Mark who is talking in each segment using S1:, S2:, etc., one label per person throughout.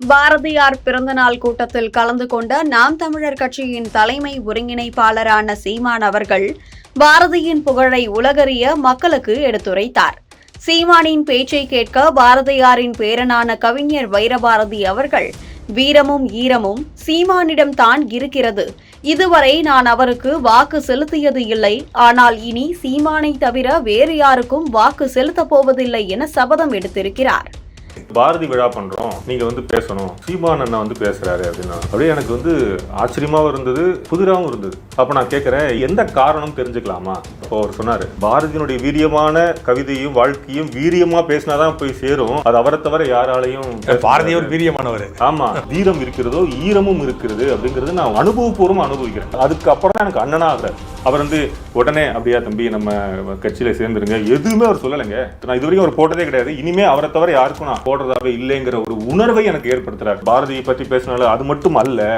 S1: பாரதியார் பிறந்தநாள் கூட்டத்தில் கலந்து கொண்ட நாம் தமிழர் கட்சியின் தலைமை ஒருங்கிணைப்பாளரான சீமான் அவர்கள் பாரதியின் புகழை உலகறிய மக்களுக்கு எடுத்துரைத்தார். சீமானின் பேச்சை கேட்க பாரதியாரின் பேரனான கவிஞர் வைரபாரதி அவர்கள் வீரமும் ஈரமும் சீமானிடம் தான் இருக்கிறது. இதுவரை நான் அவருக்கு வாக்கு செலுத்தியது இல்லை. ஆனால் இனி சீமானை தவிர வேறு யாருக்கும் வாக்கு செலுத்தப் போவதில்லை என சபதம் எடுத்திருக்கிறார்.
S2: பாரதி விழா பண்றோம். நீங்க வந்து பேசணும். சீமான் அண்ணா வந்து பேசுறாரு அப்படின்னா. அப்படியே எனக்கு வந்து ஆச்சரியமாவும் இருந்தது புதிராகவும் இருந்தது. அப்ப நான் கேட்கிறேன் எந்த காரணம் தெரிஞ்சுக்கலாமா? அப்போ அவர் சொன்னாரு பாரதியினுடைய வீரியமான கவிதையும் வாழ்க்கையும் வீரியமா பேசினாதான் போய் சேரும். அது அவரை தவிர யாராலையும் பேச
S3: பாரதி ஒரு
S2: முடியாது.
S3: வீரியமானவர்.
S2: ஆமா. வீரம் இருக்கிறதோ ஈரமும் இருக்கிறது அப்படிங்கிறது நான் அனுபவபூர்வமா அனுபவிக்கிறேன். அதுக்கு அப்புறம் தான் எனக்கு அண்ணனா ஆகிறார் அவர் வந்து உடனே அப்படியா தம்பி நம்ம கட்சியில சேர்ந்துருங்க. எதுவுமே அவர் சொல்லலைங்க. நான் இது வரைக்கும் அவர் போட்டதே கிடையாது. இனிமே அவரை தவிர யாருக்கும் நான் போடுறதாவே இல்லைங்கிற ஒரு உணர்வை எனக்கு ஏற்படுத்துறாரு. பாரதியை பற்றி பேசினால அது மட்டும் அல்ல.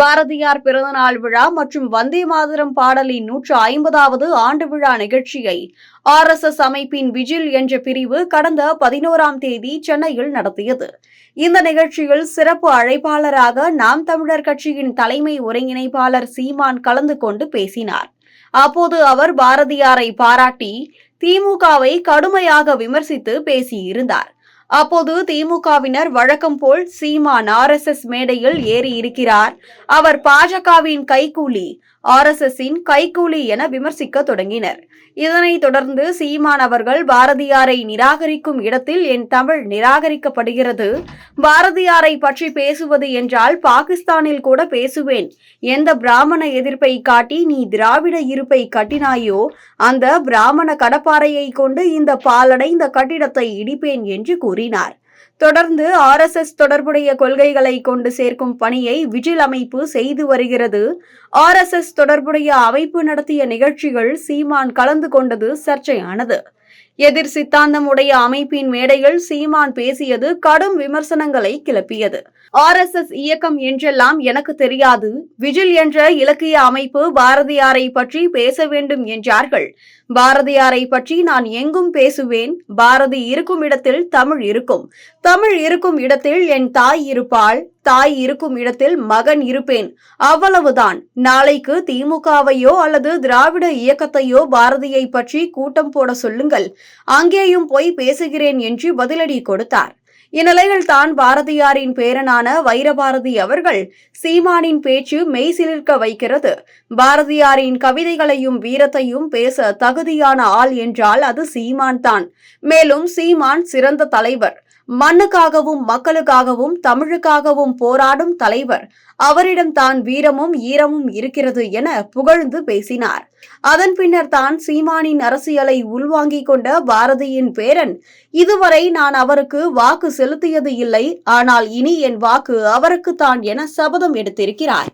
S1: பாரதியார் பிறந்தநாள் விழா மற்றும் வந்தே மாதரம் பாடலின் நூற்று ஐம்பதாவது ஆண்டு விழா நிகழ்ச்சியை ஆர் எஸ் எஸ் அமைப்பின் விஜில் என்ற பிரிவு கடந்த பதினோராம் தேதி சென்னையில் நடத்தியது. இந்த நிகழ்ச்சியில் சிறப்பு அழைப்பாளராக நாம் தமிழர் கட்சியின் தலைமை ஒருங்கிணைப்பாளர் சீமான் கலந்து கொண்டு பேசினார். அப்போது அவர் பாரதியாரை பாராட்டி திமுகவை கடுமையாக விமர்சித்து பேசியிருந்தார். அப்போது திமுகவினர் வழக்கம் போல் சீமான் ஆர்எஸ்எஸ் மேடையில் ஏறி இருக்கிறார் அவர் பாஜகவின் கைக்கூலி ஆர்எஸ்எஸ்ஸின் கைக்கூலி என விமர்சிக்க தொடங்கினர். இதனைத் தொடர்ந்து சீமான் அவர்கள் பாரதியாரை நிராகரிக்கும் இடத்தில் என் தமிழ் நிராகரிக்கப்படுகிறது. பாரதியாரை பற்றி பேசுவது என்றால் பாகிஸ்தானில் கூட பேசுவேன். எந்த பிராமண எதிர்ப்பை காட்டி நீ திராவிட இருப்பை கட்டினாயோ அந்த பிராமண கடப்பாறையை கொண்டு இந்த பாலடைந்த கட்டிடத்தை இடிப்பேன் என்று கூறினார். தொடர்ந்து ஆர்எஸ்எஸ் தொடர்புடைய கொள்கைகளை கொண்டு சேர்க்கும் பணியை விஜில் அமைப்பு செய்து வருகிறது. ஆர்எஸ்எஸ் தொடர்புடைய அமைப்பு நடத்திய நிகழ்ச்சிகள் சீமான் கலந்து கொண்டது சர்ச்சையானது. எதிர் சித்தாந்தம் உடைய அமைப்பின் மேடையில் சீமான் பேசியது கடும் விமர்சனங்களை கிளப்பியது. ஆர்எஸ்எஸ் இயக்கம் என்றெல்லாம் எனக்கு தெரியாது. விஜில் என்ற இலக்கிய அமைப்பு பாரதியாரை பற்றி பேச வேண்டும் என்றார்கள். பாரதியாரை பற்றி நான் எங்கும் பேசுவேன். பாரதி இருக்கும் இடத்தில் தமிழ் இருக்கும். தமிழ் இருக்கும் இடத்தில் என் தாய் இருப்பாள். தாய் இருக்கும் இடத்தில் மகன் இருப்பேன். அவ்வளவுதான். நாளைக்கு திமுகவையோ அல்லது திராவிட இயக்கத்தையோ பாரதியை பற்றி கூட்டம் போட சொல்லுங்கள். அங்கேயும் போய் பேசுகிறேன் என்று பதிலடி கொடுத்தார். இந்நிலையில் தான் பாரதியாரின் பேரனான வைரபாரதி அவர்கள் சீமானின் பேச்சு மெய்சிலிருக்க வைக்கிறது. பாரதியாரின் கவிதைகளையும் வீரத்தையும் பேச தகுதியான ஆள் என்றால் அது சீமான் தான் மேலும் சீமான் சிறந்த தலைவர். மண்ணுக்காகவும் மக்களுக்காகவும் தமிழுக்காகவும் போராடும் தலைவர். அவரிடம் தான் வீரமும் ஈரமும் இருக்கிறது என புகழ்ந்து பேசினார். அதன் பின்னர் தான் சீமானின் அரசியலை உள்வாங்கிக் கொண்ட பாரதியின் பேரன். இதுவரை நான் அவருக்கு வாக்கு செலுத்தியது இல்லை. ஆனால் இனி என் வாக்கு அவருக்குத்தான் என சபதம் எடுத்திருக்கிறார்.